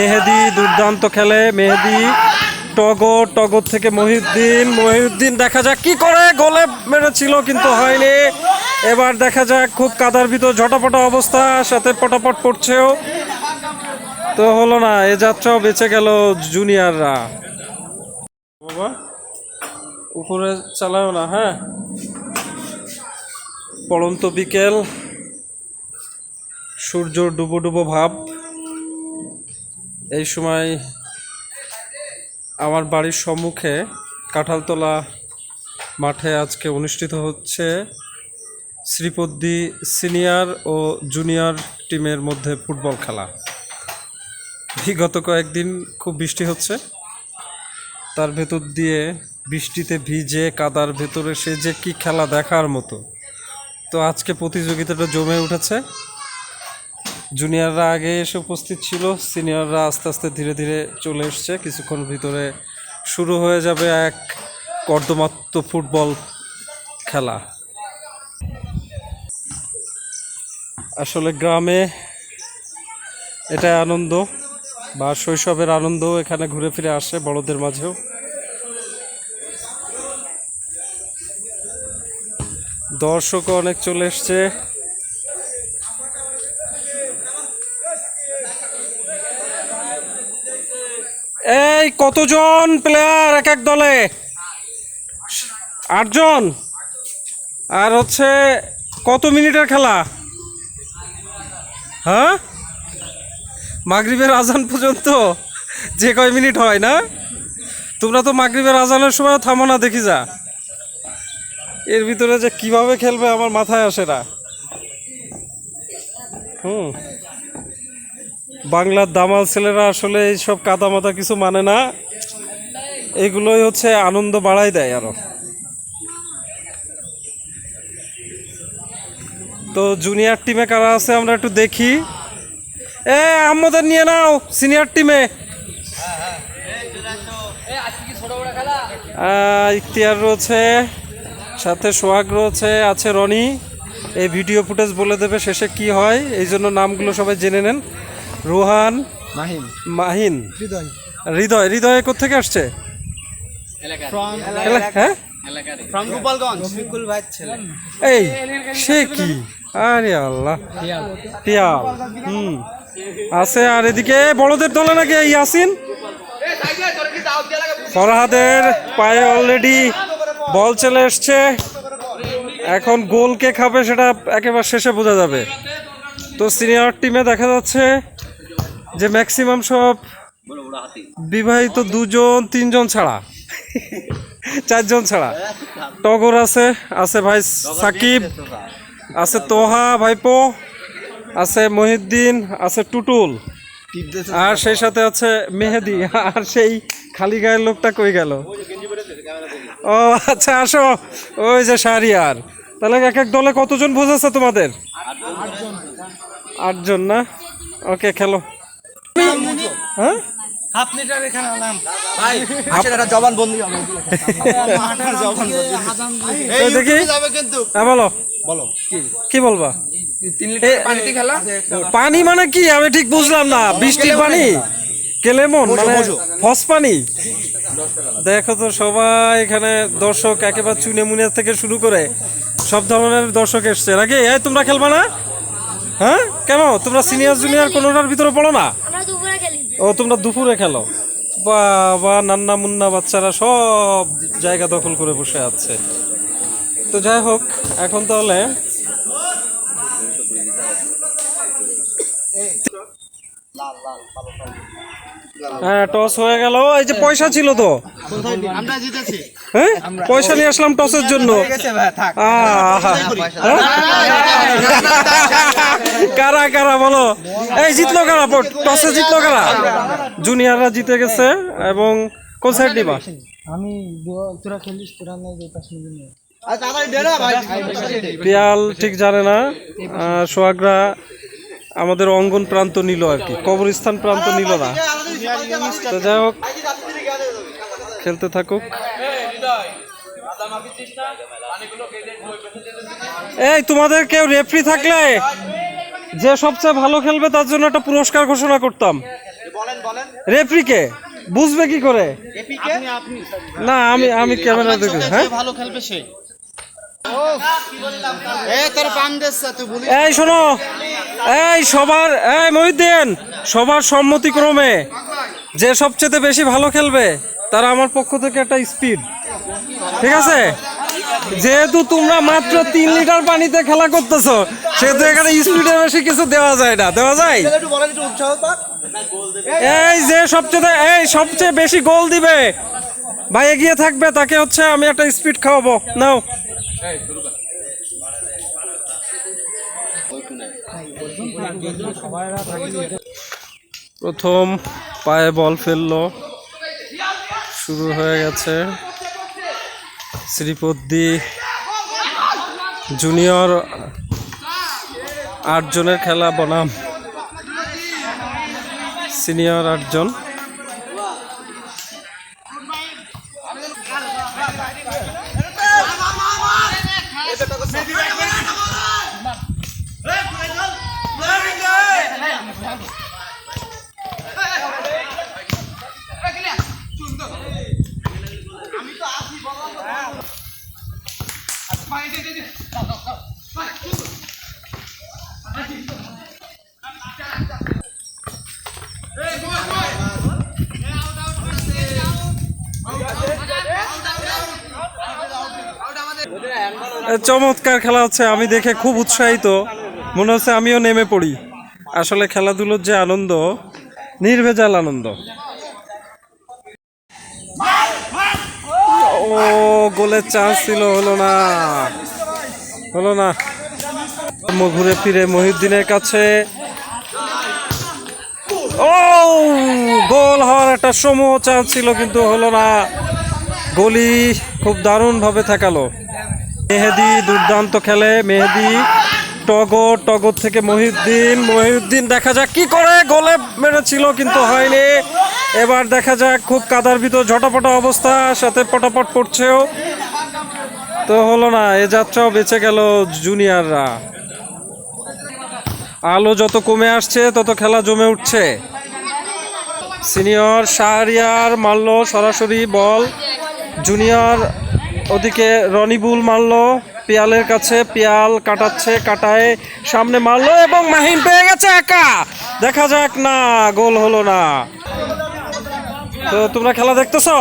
মেহেদি দুর্দান্ত খেলে, মেহেদি টগর টগর থেকে মহিউদ্দিন মহিউদ্দিন দেখা যাক কি করে, গোলে মেরেছিল কিন্তু হয়নি। এবার দেখা যাক খুব কাদার ভিতর ঝটাপটা অবস্থা, সাথে পটাপট পড়ছেও তো হলো না, এ যাত্রাও বেঁচে গেল জুনিয়ররা। বাবা, উপরে চালাও না হ্যাঁ? পড়ন্ত বিকেল সূর্য ডুবো ডুবো ভাব। এই সময় আমার বাড়ির সম্মুখে কাঁঠালতলা মাঠে আজকে অনুষ্ঠিত হচ্ছে শ্রীপদ্দি সিনিয়র ও জুনিয়র টিমের মধ্যে ফুটবল খেলা। বিগত কয়েকদিন খুব বৃষ্টি হচ্ছে। তার ভেতর দিয়ে বৃষ্টিতে ভিজে কাদার ভেতরে সে যে কি খেলা দেখার মতো। তো আজকে প্রতিযোগিতাটা জমে উঠেছে। জুনিয়ররা আগে এসে উপস্থিত ছিল সিনিয়ররা আস্তে আস্তে ধীরে ধীরে চলে এসছে। কিছুক্ষণ ভিতরে শুরু হয়ে যাবে এক কর্দমাত্ম ফুটবল খেলা। আসলে গ্রামে এটা আনন্দ, বা শৈশবের আনন্দ এখানে ঘুরে ফিরে আসে বড়দের মাঝেও। দর্শকও অনেক চলে এসছে। এই, কতজন প্লেয়ার এক এক দলে? আটজন? আর হচ্ছে, কত মিনিটের খেলা? হ্যাঁ? মাগরিবের আজান পর্যন্ত যে কয় মিনিট হয়, না? তোমরা তো মাগরিবের আজানের সময় থামো না, দেখি যা। এর ভিতরে যে কীভাবে খেলবে আমার মাথায় আসে না। হুম। বাংলার দামাল ছেলেরা আসলে এইসব কাদা মাথা কিছু মানে না। এগুলোই হচ্ছে আনন্দ বাড়াই দেয় আরও। তো জুনিয়র টিমে কারা আছে আমরা একটু দেখি। এ আহমদের নিয়ে নাও, সিনিয়র টিমে। ইখতিয়ার রয়েছে, সাথে সোহাগ রয়েছে, আছে রনি। এই ভিডিও ফুটেজ বলে দেবে শেষে কি হয়, এই জন্য নামগুলো সবাই জেনে নেন। রোহান মাহিম মাহিন। হৃদয়। হৃদয় হৃদয় কোথেকে আসছে? হ্যাঁ? এই সে কি? আরে আল্লাহ। পিয়াল হুম। আছে আর এদিকে বড়দের দলে নাকি এই ইয়াসিন? ফরহাদের পায়ে অলরেডি বল চলে এসছে। এখন গোল কে খাবে সেটা একেবারে শেষে বোঝা যাবে। তো সিনিয়র টিমে দেখা যাচ্ছে যে ম্যাক্সিমাম সব বিবাহিত দুজন, তিনজন ছাড়া। চারজন ছাড়া। টগর আছে আছে ভাই সাকিব, আছে তোহা ভাইপো, আছে মহিউদ্দিন, আছে টুটুল। আর সেই সাথে আছে মেহেদি, আর সেই খালি গায়ের লোকটা কই গেল? ও আচ্ছা আসো। ওই যে শাহরিয়ার তাহলে এক এক দলে কতজন বোঝাচ্ছে তোমাদের? আটজন না? ওকে, খেলো। হ্যাঁ? হাফ লিটার এখানে আনলাম ভাই আসলে একটা জবান হবে। জবান দেখি। যাবে কিন্তু। হ্যাঁ বলো। বলো। কি? কি বলবা? তিন লিটার পানিতে খেলা? পানি মানে কি? আমি ঠিক বুঝলাম না। বৃষ্টির পানি? কেলেমন মানে? ফস পানি? দেখো তো সবাই এখানে দর্শক একেবারে চুনে মুনে থেকে শুরু করে সব ধরনের দর্শক এসছে। নাকি? এই তোমরা খেলবা না? হ্যাঁ? কেন? তোমরা সিনিয়র জুনিয়র কোনোটার ভিতরে পড়ো না? ও তোমরা দুপুরে খেলো। বাবা নান্না মুন্না বাচ্চারা সব জায়গা দখল করে বসে আছে। তো যাই হোক এখন তাহলে হ্যাঁ টস হয়ে গেল। এই যে পয়সা ছিল তো। হ্যাঁ? পয়সা নিয়ে আসলাম টসের জন্য। হ্যাঁ? কারা কারা বলো। এই জিতলো কারা? টসে জিতলো কারা? জুনিয়ররা জিতে গেছে এবং কোন সাইড নিবা? আমি তোরা খেলিস তোরা পিয়াল ঠিক জানে না। সোহাগরা আমাদের অঙ্গন প্রান্ত নিল আর কি। কবরস্থান প্রান্ত নিল না। তো যাই হোক। খেলতে থাকুক। এই তোমাদের কেউ রেফারি থাকলে যে সবচেয়ে ভালো খেলবে তার জন্য একটা পুরস্কার ঘোষণা করতাম। রেফরিকে বুঝবে কি করে? না আমি আমি ক্যামেরা দেখি হ্যাঁ? ভালো খেলবে সে। এই শোনো। এই সবার এই মহিউদ্দিন সবার সম্মতিক্রমে যে সবচেয়ে বেশি ভালো খেলবে তারা আমার পক্ষ থেকে একটা স্পিড ঠিক আছে? যেহেতু তোমরা মাত্র তিন লিটার পানিতে খেলা করতেছো সেহেতু এখানে স্পিডের বেশি কিছু দেওয়া যায় না। দেওয়া যায়? এই যে সবচেয়ে এই সবচেয়ে বেশি গোল দিবে। ভাই এগিয়ে থাকবে তাকে হচ্ছে আমি একটা স্পিড খাওয়াবো। নাও। প্রথম পায়ে বল ফেলল। শুরু হয়ে গেছে। শ্রীপদ্দি জুনিয়র আটজনের খেলা বনাম। সিনিয়র আটজন। চমৎকার খেলা হচ্ছে, আমি দেখে খুব উৎসাহিত। মনে হচ্ছে আমিও নেমে পড়ি। আসলে খেলাধুলোর যে আনন্দ, নির্ভেজাল আনন্দ। ও, গোলের চান্স ছিল, হলো না। হলো না। ঘুরে ফিরে মহিউদ্দিনের কাছে। ও, গোল হওয়ার একটা সমূহ চান্স ছিল, কিন্তু হলো না। গোলি খুব দারুণভাবে ঠেকালো মেহেদি দুর্দান্ত খেলে, মেহেদি, টগর টগর থেকে মহিউদ্দিন মহিউদ্দিন দেখা যাক কি করে, গোলে মেরেছিল কিন্তু হয়নি। এবার দেখা যাক খুব কাদার ভিতর ঝটাপটা অবস্থা, সাথে পটাপট পড়ছেও তো হলো না, এ যাত্রাও বেঁচে গেল জুনিয়ররা। আলো যত কমে আসছে, তত খেলা জমে উঠছে। সিনিয়র শাহরিয়ার মারল সরাসরি বল, জুনিয়র ওদিকে রনিবুল মারলো, পিয়ালের কাছে পিয়াল কাটাচ্ছে, কাটায়, সামনে মারলো এবং মাহিম পেয়ে গেছে একা। দেখা যাক না, গোল হলো না। তো তোমরা খেলা দেখতেছো?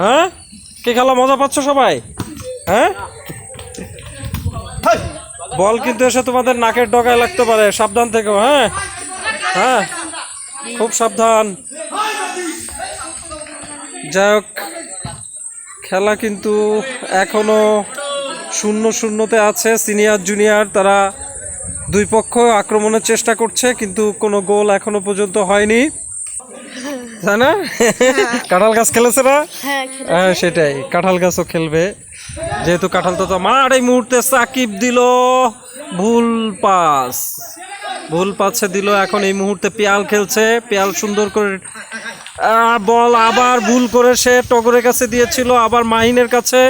হ্যাঁ? কে খেলা, মজা পাচ্ছ সবাই? হ্যাঁ? বল কিন্তু এসে তোমাদের নাকের ডগায় লাগতে পারে, সাবধান থেকে হ্যাঁ? হ্যাঁ? খুব সাবধান। যাই হোক খেলা কিন্তু এখনও শূন্য শূন্যতে আছে। সিনিয়র জুনিয়র তারা দুই পক্ষ আক্রমণের চেষ্টা করছে কিন্তু কোনো গোল এখনও পর্যন্ত হয়নি। তাই না? কাঁঠাল গাছ খেলেছে না? হ্যাঁ সেটাই। কাঁঠাল গাছও খেলবে। যেহেতু কাঁঠাল তো মার এই মুহূর্তে সাকিব দিল ভুল পাস। ভুল পাচ্ছে দিল এখন এই মুহূর্তে পেয়াল খেলছে। পেয়াল সুন্দর করে বল আবার ভুল করে সে টগরের কাছে দিয়েছিল, আবার মাহিনের কাছে,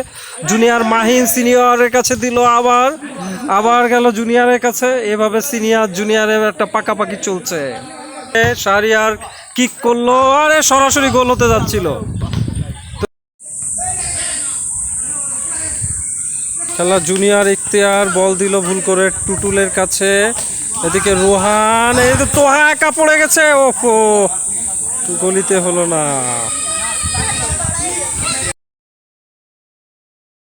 জুনিয়র মাহিন সিনিয়রের কাছে দিল আবার আবার গেল জুনিয়রের কাছে, এভাবে সিনিয়র জুনিয়রের একটা পাকাপাকি চলছে। সারিয়ার কিক করল, আরে সরাসরি গোল হতে যাচ্ছিল। খেলা জুনিয়র ইখতিয়ার, বল দিল ভুল করে টুটুলের কাছে, এদিকে রোহান, এই তো তোহা একা পড়ে গেছে, ওফো। গলিতে হলো না।